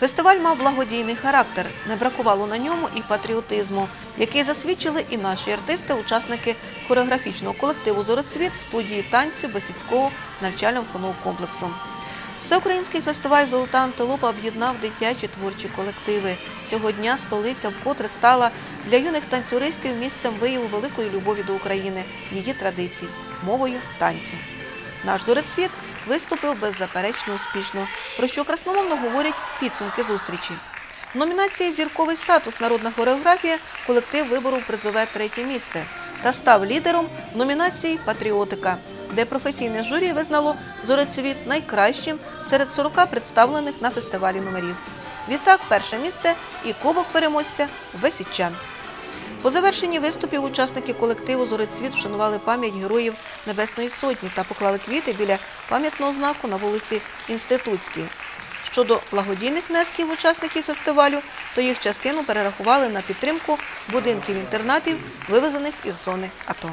Фестиваль мав благодійний характер. Не бракувало на ньому і патріотизму, який засвідчили і наші артисти, учасники хореографічного колективу Зороцвіт студії танцю Бесіцького навчально-виховного комплексу. Всеукраїнський фестиваль Золота антилопа об'єднав дитячі творчі колективи. Цього дня столиця вкотре стала для юних танцюристів місцем вияву великої любові до України, її традицій, мовою танцю. Наш зорецвіт виступив беззаперечно успішно, про що красномовно говорять підсумки зустрічі. В номінації Зірковий статус народна хореографія колектив виборов призове третє місце та став лідером номінації Патріотика, де професійне журі визнало зорецвіт найкращим серед 40 представлених на фестивалі номерів. Відтак, перше місце і кубок переможця Весічан. По завершенні виступів учасники колективу Зорецвіт вшанували пам'ять героїв Небесної Сотні та поклали квіти біля пам'ятного знаку на вулиці Інститутській. Щодо благодійних внесків учасників фестивалю, то їх частину перерахували на підтримку будинків інтернатів, вивезених із зони АТО.